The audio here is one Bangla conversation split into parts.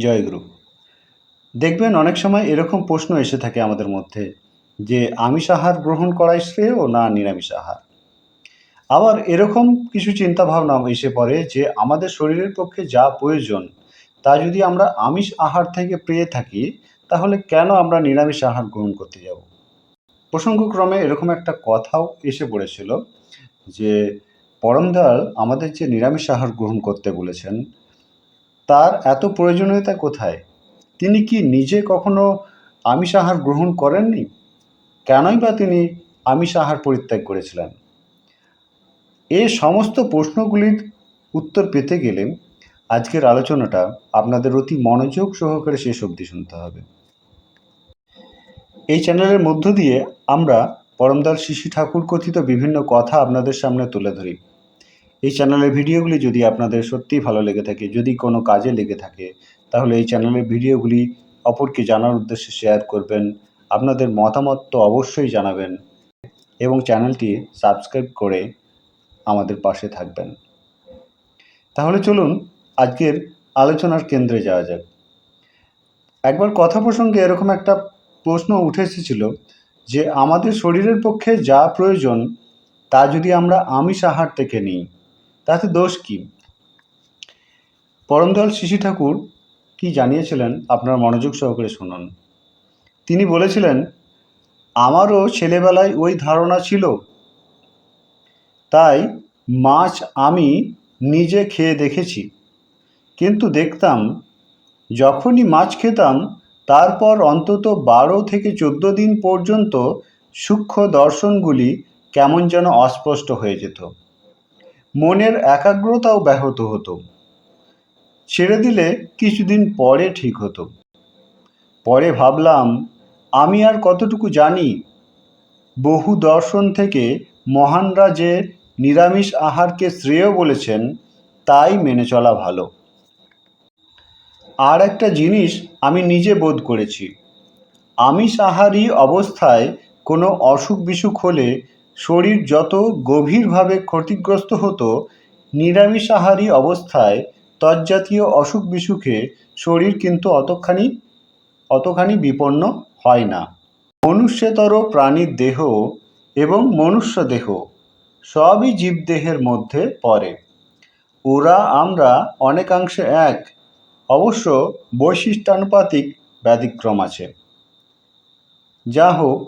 জয়গুরু দেখবেন অনেক সময় এরকম প্রশ্ন এসে থাকে আমাদের মধ্যে যে, আমিষ আহার গ্রহণ করাই শ্রেয় না নিরামিষ আহার? আবার এরকম কিছু চিন্তা ভাবনা এসে পড়ে যে, আমাদের শরীরের পক্ষে যা প্রয়োজন, তা যদি আমরা আমিষ আহার থেকে পেয়ে থাকি, তাহলে কেন আমরা নিরামিষ আহার গ্রহণ করতে যাব? প্রসঙ্গক্রমে এরকম একটা কথাও এসে পড়েছিল যে, পরমদয়াল আমাদের যে নিরামিষ আহার গ্রহণ করতে বলেছেন তার এত প্রয়োজনীয়তা কোথায়? তিনি কি নিজে কখনো আমিষ আহার গ্রহণ করেননি? কেনই বা তিনি আমিষ আহার পরিত্যাগ করেছিলেন? এই সমস্ত প্রশ্নগুলির উত্তর পেতে গেলে আজকের আলোচনাটা আপনাদের অতি মনোযোগ সহকারে শেষ অবধি শুনতে হবে। এই চ্যানেলের মধ্য দিয়ে আমরা পরমদাল শিশি ঠাকুর কথিত বিভিন্ন কথা আপনাদের সামনে তুলে ধরি। এই চ্যানেলের ভিডিওগুলি যদি আপনাদের সত্যিই ভালো লেগে থাকে, যদি কোনো কাজে লেগে থাকে, তাহলে এই চ্যানেলের ভিডিওগুলি অপরকে জানার উদ্দেশ্যে শেয়ার করবেন। আপনাদের মতামত তো অবশ্যই জানাবেন এবং চ্যানেলটি সাবস্ক্রাইব করে আমাদের পাশে থাকবেন। তাহলে চলুন আজকের আলোচনার কেন্দ্রে যাওয়া যাক। একবার কথা প্রসঙ্গে এরকম একটা প্রশ্ন উঠে এসেছিল যে, আমাদের শরীরের পক্ষে যা প্রয়োজন তা যদি আমরা আমিষ আহার থেকে নিই তাতে দোষ কি? পরমদয়াল শিশি ঠাকুর কি জানিয়েছিলেন আপনার মনোযোগ সহকারে শুনুন। তিনি বলেছিলেন, আমারও ছেলেবেলায় ওই ধারণা ছিল। তাই মাছ আমি নিজে খেয়ে দেখেছি। কিন্তু দেখতাম, যখনই মাছ খেতাম, তারপর অন্তত বারো থেকে চোদ্দ দিন পর্যন্ত সূক্ষ্ম দর্শনগুলি কেমন যেন অস্পষ্ট হয়ে যেত। মনের একাগ্রতাও ব্যাহত হতো। ছেড়ে দিলে কিছুদিন পরে ঠিক হতো। পরে ভাবলাম, আমি আর কতটুকু জানি? বহু দর্শন থেকে মহানরা যে নিরামিষ আহারকে শ্রেয় বলেছেন, তাই মেনে চলা ভালো। আর একটা জিনিস আমি নিজে বোধ করেছি। আমিষ আহারী অবস্থায় কোনো অসুখ বিসুখ হলে শরীর যত গভীরভাবে ক্ষতিগ্রস্ত হতো নিরামিষ আহারী অবস্থায় তজ্জাতীয় অসুখ বিসুখে শরীর কিন্তু অতখানি অতখানি বিপন্ন হয় না। মনুষ্যতর প্রাণীর দেহ এবং মনুষ্য দেহ সবই জীবদেহের মধ্যে পড়ে। ওরা আমরা অনেকাংশে এক। অবশ্য বৈশিষ্ট্যানুপাতিক ব্যতিক্রম আছে। যা হোক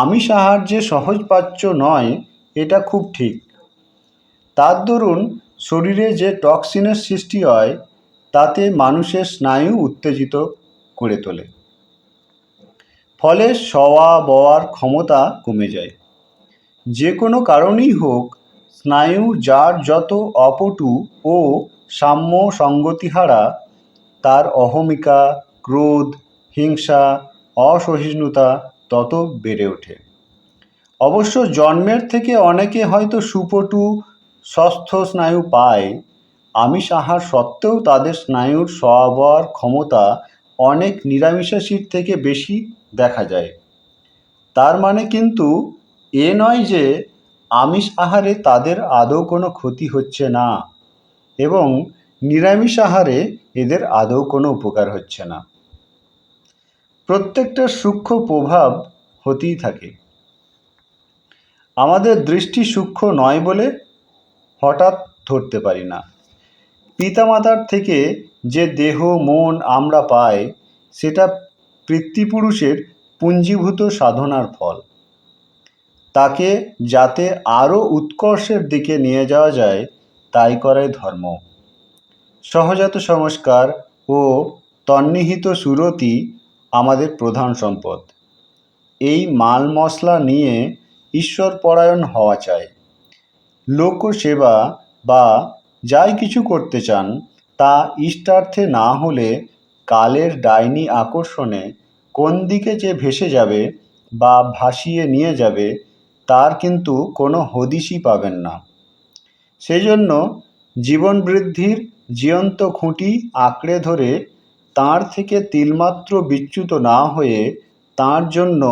আমিষ আহার যে সহজপাচ্য নয়, এটা খুব ঠিক। তার দরুন শরীরে যে টক্সিনের সৃষ্টি হয়, তাতে মানুষের স্নায়ু উত্তেজিত করে তোলে। ফলে শওয়া বওয়ার ক্ষমতা কমে যায়। যে কোনো কারণেই হোক, স্নায়ু যার যত অপটু ও সাম্য সঙ্গতিহারা তার অহমিকা, ক্রোধ, হিংসা, অসহিষ্ণুতা তত বেড়ে ওঠে। অবশ্য জন্মের থেকে অনেকে হয়তো সুপটু, ষষ্ঠ স্নায়ু পায়। আমিষ আহার সত্ত্বেও তাদের স্নায়ুর সবার ক্ষমতা অনেক নিরামিষাশীর থেকে বেশি দেখা যায়। তার মানে কিন্তু এ নয় যে আমিষ আহারে তাদের আদৌ কোনো ক্ষতি হচ্ছে না, এবং নিরামিষ আহারে এদের আদৌ কোনো উপকার হচ্ছে না। প্রত্যেকটা সূক্ষ্ম প্রভাব হতেই থাকে। আমাদের দৃষ্টি সূক্ষ্ম নয় বলে হঠাৎ ধরতে পারি না। পিতামাতার থেকে যে দেহ, মন আমরা পাই, সেটা পিতৃপুরুষের পুঞ্জীভূত সাধনার ফল। তাকে যাতে আরও উৎকর্ষের দিকে নিয়ে যাওয়া যায়, তাই করাই ধর্ম। সহজাত সংস্কার ও তন্নিহিত সুরতি আমাদের প্রধান সম্পদ। এই মাল মশলা নিয়ে ঈশ্বরপরায়ণ হওয়া চাই। লোকসেবা বা যাই কিছু করতে চান, তা ইষ্টার্থে না হলে কালের ডাইনি আকর্ষণে কোন দিকে যে ভেসে যাবে বা ভাসিয়ে নিয়ে যাবে, তার কিন্তু কোনো হদিশই পাবেন না। সেজন্য জীবন বৃদ্ধির জীয়ন্ত খুঁটি আঁকড়ে ধরে তার থেকে তিলমাত্র বিচ্যুত না হয়ে তার জন্য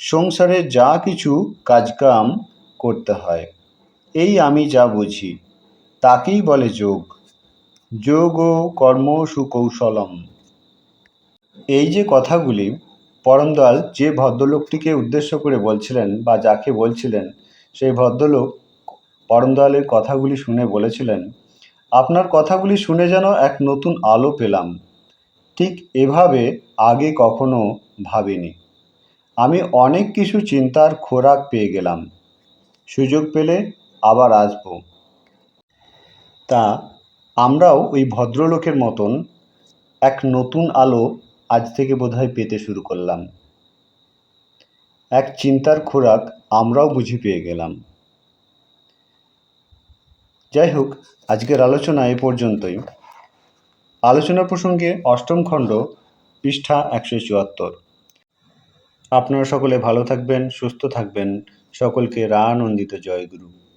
সংসারে যা কিছু কাজকাম করতে হয়। এই আমি যা বুঝি, তাকেই বলে যোগ। যোগ ও কর্ম সুকৌশলম। এই যে কথাগুলি পরমদয়াল যে ভদ্রলোকটিকে উদ্দেশ্য করে বলছিলেন বা যাকে বলছিলেন, সেই ভদ্রলোক পরমদয়ালের কথাগুলি শুনে বলেছিলেন, আপনার কথাগুলি শুনে যেন এক নতুন আলো পেলাম। ঠিক এভাবে আগে কখনো ভাবিনি। আমি অনেক কিছু চিন্তার খোরাক পেয়ে গেলাম। সুযোগ পেলে আবার আসব। তা আমরাও ওই ভদ্রলোকের মতন এক নতুন আলো আজ থেকে বোধহয় পেতে শুরু করলাম। এক চিন্তার খোরাক আমরাও বুঝি পেয়ে গেলাম। যাই হোক, আজকের আলোচনা এ পর্যন্তই। আলোচনা প্রসঙ্গে অষ্টম খণ্ড, পৃষ্ঠা একশো চুয়াত্তর। আপনারা সকলে ভালো থাকবেন, সুস্থ থাকবেন। সকলকে রানন্দিত জয়গুরু